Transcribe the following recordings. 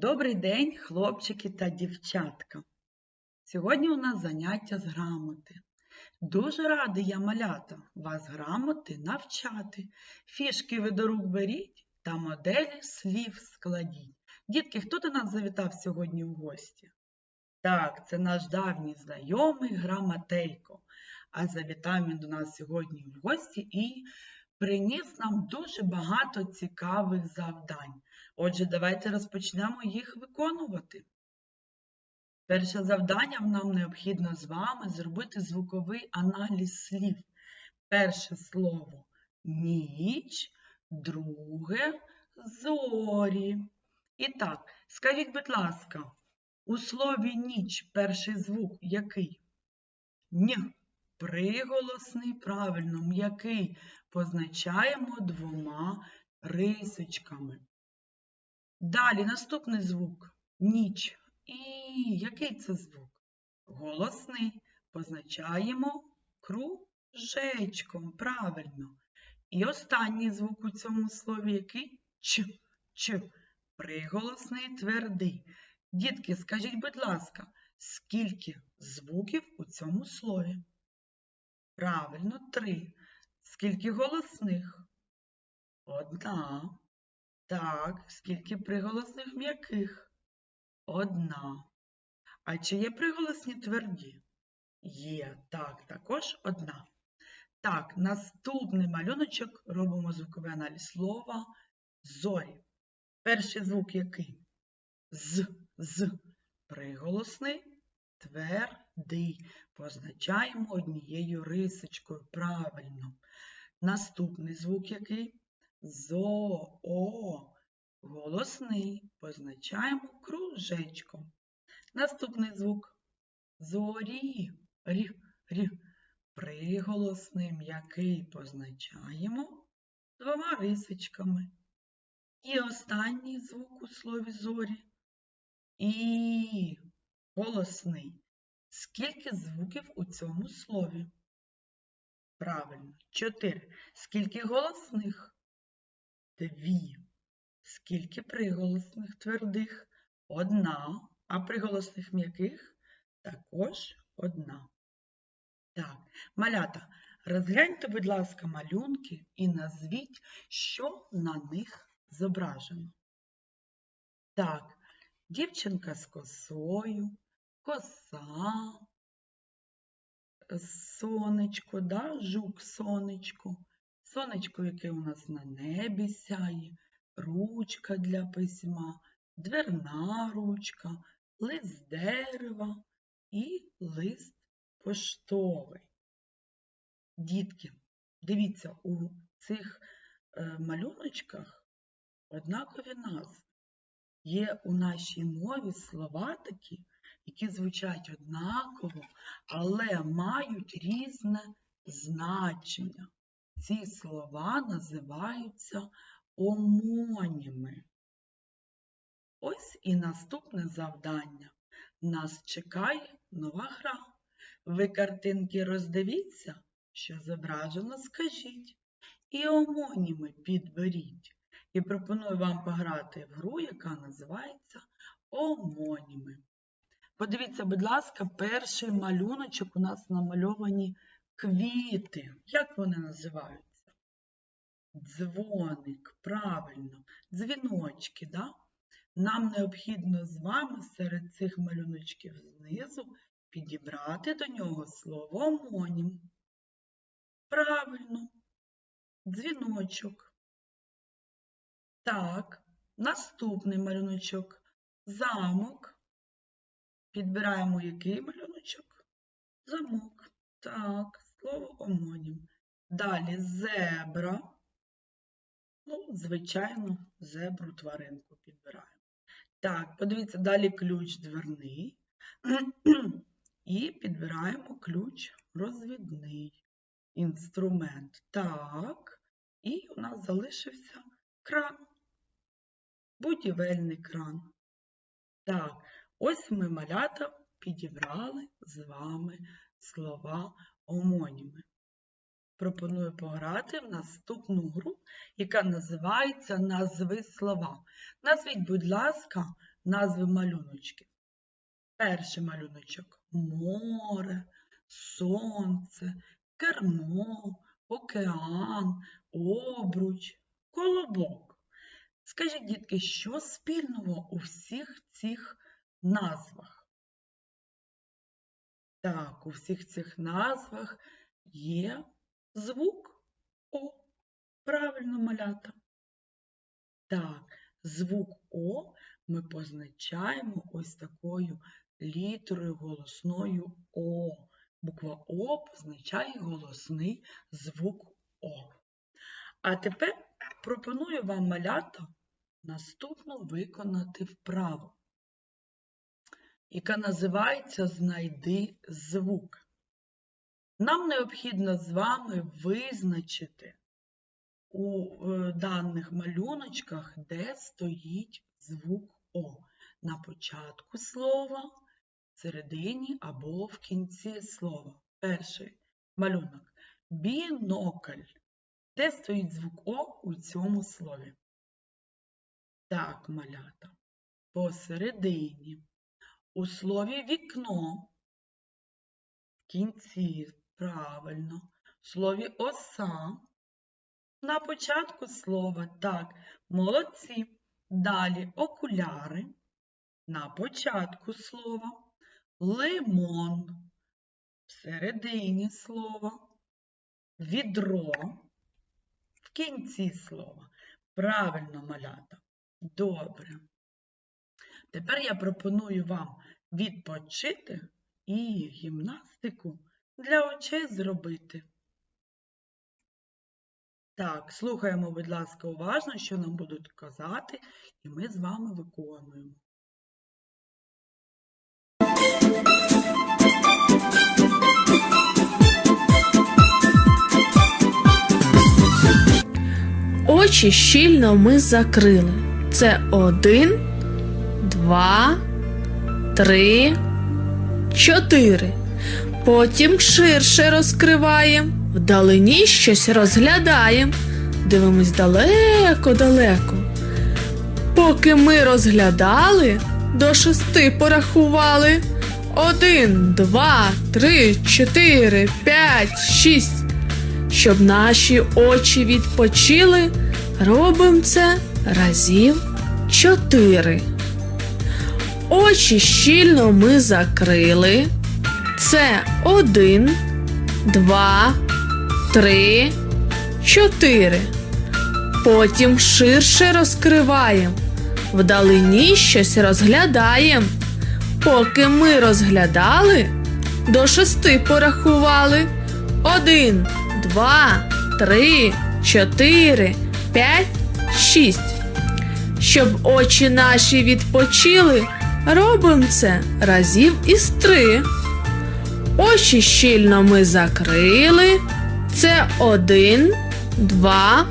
Добрий день, хлопчики та дівчатка. Сьогодні у нас заняття з грамоти. Дуже радий я малята вас грамоти навчати. Фішки ви до рук беріть та моделі слів складіть. Дітки, хто до нас завітав сьогодні в гості? Так, це наш давній знайомий Грамотейко. А завітав він до нас сьогодні в гості і приніс нам дуже багато цікавих завдань. Отже, давайте розпочнемо їх виконувати. Перше завдання нам необхідно з вами зробити звуковий аналіз слів. Перше слово ніч, друге зорі. І так, скажіть, будь ласка, у слові ніч перший звук який? Н. Приголосний, правильно, м'який позначаємо двома рисочками. Далі наступний звук ніч. І який це звук? Голосний. Позначаємо кружечком. Правильно. І останній звук у цьому слові який? Ч. Ч. Приголосний твердий. Дітки, скажіть, будь ласка, скільки звуків у цьому слові? Правильно, три. Скільки голосних? Одна. Так, скільки приголосних м'яких? Одна. А чи є приголосні тверді? Є, так, також одна. Так, наступний малюночок робимо звуковий аналіз слова зорі. Перший звук який? З, з. Приголосний, твердий. Позначаємо однією рисочкою. Правильно. Наступний звук який? Зо, о. Голосний. Позначаємо кружечком. Наступний звук. Зорі. Рі, рі. Приголосний м'який позначаємо двома рисочками. І останній звук у слові зорі. І голосний. Скільки звуків у цьому слові? Правильно, чотири. Скільки голосних? Дві. Скільки приголосних твердих? Одна. А приголосних м'яких також одна. Так, малята, розгляньте, будь ласка, малюнки і назвіть, що на них зображено. Так, дівчинка з косою, коса, сонечко, да? жук сонечко, сонечко, яке у нас на небі сяє, ручка для письма, дверна ручка, лист дерева і лист поштовий. Дітки, дивіться, у цих е, малюночках однакові назви. Є у нашій мові слова такі, які звучать однаково, але мають різне значення. Ці слова називаються омоніми. Ось і наступне завдання. Нас чекає нова гра. Ви картинки роздивіться, що зображено, скажіть. І омоніми підберіть. І пропоную вам пограти в гру, яка називається омоніми. Подивіться, будь ласка, перший малюночок у нас намальовані квіти. Як вони називаються? Дзвоник, правильно, дзвіночки, да? Нам необхідно з вами серед цих малюночків знизу підібрати до нього слово омонім. Правильно, дзвіночок. Так, наступний малюночок замок. Підбираємо який малюночок? Замок. Так, слово омонім. Далі зебра. Ну, звичайно, зебру тваринку підбираємо. Так, подивіться, далі ключ дверний. І підбираємо ключ розвідний інструмент. Так, і у нас залишився кран. Будівельний кран. Так, ось ми малята підібрали з вами слова омоніми. Пропоную пограти в наступну гру, яка називається Назви слова. Назвіть, будь ласка, назви малюночків. Перший малюночок море, сонце, кермо, океан, обруч, колобок. Скажіть, дітки, що спільного у всіх цих назвах? Так, у всіх цих назвах є звук О. Правильно, малята. Так, звук О ми позначаємо ось такою літерою голосною О. Буква О позначає голосний звук О. А тепер пропоную вам малята наступну виконати вправу, яка називається Знайди звук. Нам необхідно з вами визначити у е, даних малюночках, де стоїть звук О. На початку слова, середині або в кінці слова. Перший малюнок. Бінокль. Де стоїть звук О у цьому слові? Так, малята. Посередині. У слові вікно. В кінці, правильно. В слові оса. На початку слова. Так, молодці. Далі окуляри. На початку слова. Лимон. Всередині слова. Відро. В кінці слова. Правильно, малята. Добре. Тепер я пропоную вам відпочити і гімнастику для очей зробити. Так, слухаємо, будь ласка, уважно, що нам будуть казати, і ми з вами виконуємо. Очі щільно ми закрили. Це один, два, три, чотири. Потім ширше розкриваємо, вдалині щось розглядаємо. Дивимось далеко-далеко. Поки ми розглядали, до шести порахували. Один, два, три, чотири, п'ять, шість. Щоб наші очі відпочили, робимо це разів чотири. Очі щільно ми закрили. Це один, два, три, чотири. Потім ширше розкриваємо. Вдалині щось розглядаємо. Поки ми розглядали, до шести порахували. Один, два, три, чотири, п'ять, шість. Щоб очі наші відпочили, робимо це разів із три. Очі щільно ми закрили. Це один, два,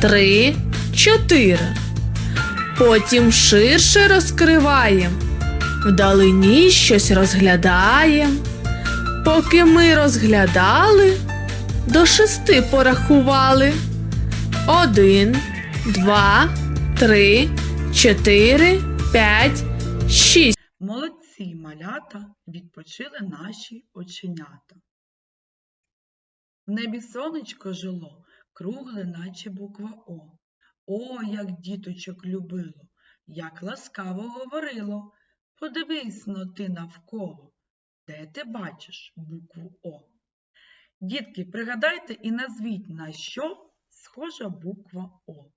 три, чотири. Потім ширше розкриваємо. Вдалині щось розглядаємо. Поки ми розглядали, до шести порахували. Один, два, три, чотири, п'ять, шість. Молодці малята відпочили наші оченята. В небі сонечко жило, кругле, наче буква О. О, як діточок любило, як ласкаво говорило. Подивись но ти навколо, де ти бачиш букву О. Дітки, пригадайте і назвіть, на що схожа буква О.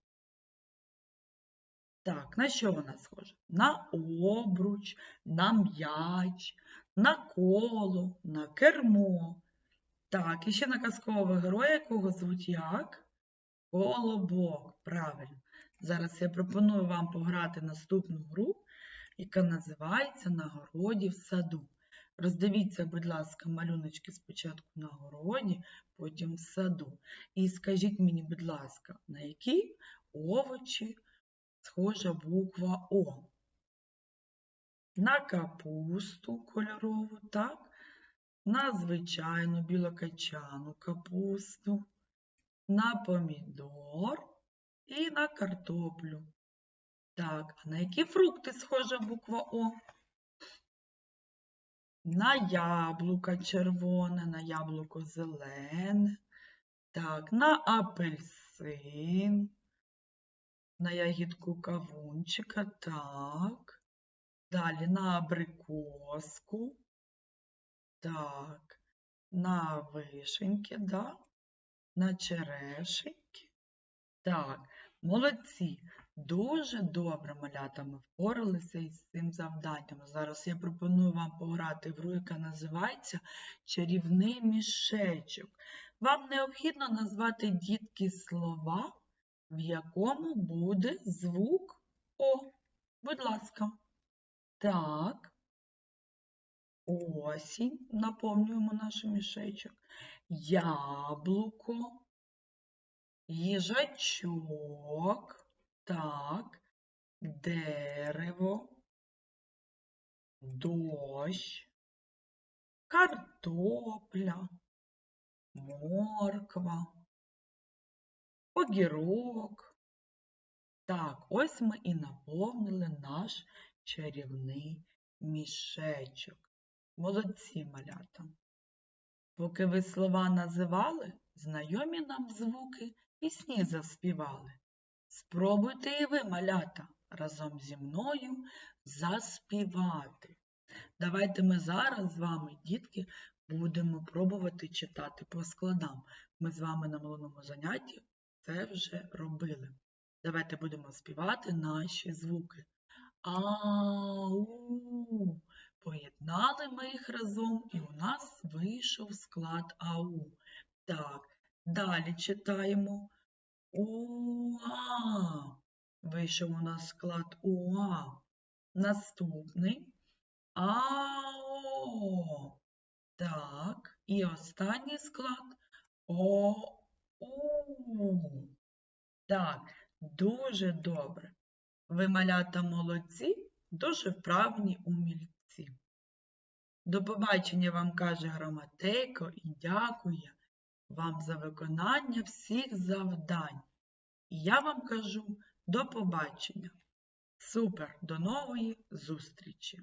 Так, на що вона схожа? На обруч, на м'яч, на коло, на кермо. Так, і ще на казкового героя, якого звуть як? Колобок. Правильно. Зараз я пропоную вам пограти наступну гру, яка називається На городі в саду. Роздивіться, будь ласка, малюночки спочатку на городі, потім в саду. І скажіть мені, будь ласка, на які овочі схожа буква О? На капусту кольорову, так? На звичайну білокачану капусту, на помідор і на картоплю. Так, а на які фрукти схожа буква О? На яблуко червоне, на яблуко зелене. Так, на апельсин, на ягідку кавунчика, так. Далі на абрикоску. Так, на вишеньки, да? на черешеньки. Так, молодці. Дуже добре, малята, ми впоралися із цим завданням. Зараз я пропоную вам пограти в гру, яка називається Чарівний мішечок. Вам необхідно назвати дітки слова, в якому буде звук О. Будь ласка. Так. Осінь. Наповнюємо наш мішечок. Яблуко. Їжачок. Так. Дерево. Дощ. Картопля. Морква. Огірок. Так, ось ми і наповнили наш чарівний мішечок. Молодці малята. Поки ви слова називали, знайомі нам звуки пісні заспівали. Спробуйте і ви, малята, разом зі мною заспівати. Давайте ми зараз з вами, дітки, будемо пробувати читати по складам. Ми з вами на минулому занятті це вже робили. Давайте будемо співати наші звуки. Ау. Поєднали ми їх разом, і у нас вийшов склад ау. Так, далі читаємо. Уа. Вийшов у нас склад уа. Наступний. Ао. Так, і останній склад о. У. Так, дуже добре. Ви, малята, молодці, дуже вправні умільці. До побачення вам каже грамотейко і дякує вам за виконання всіх завдань. І я вам кажу до побачення. Супер! До нової зустрічі!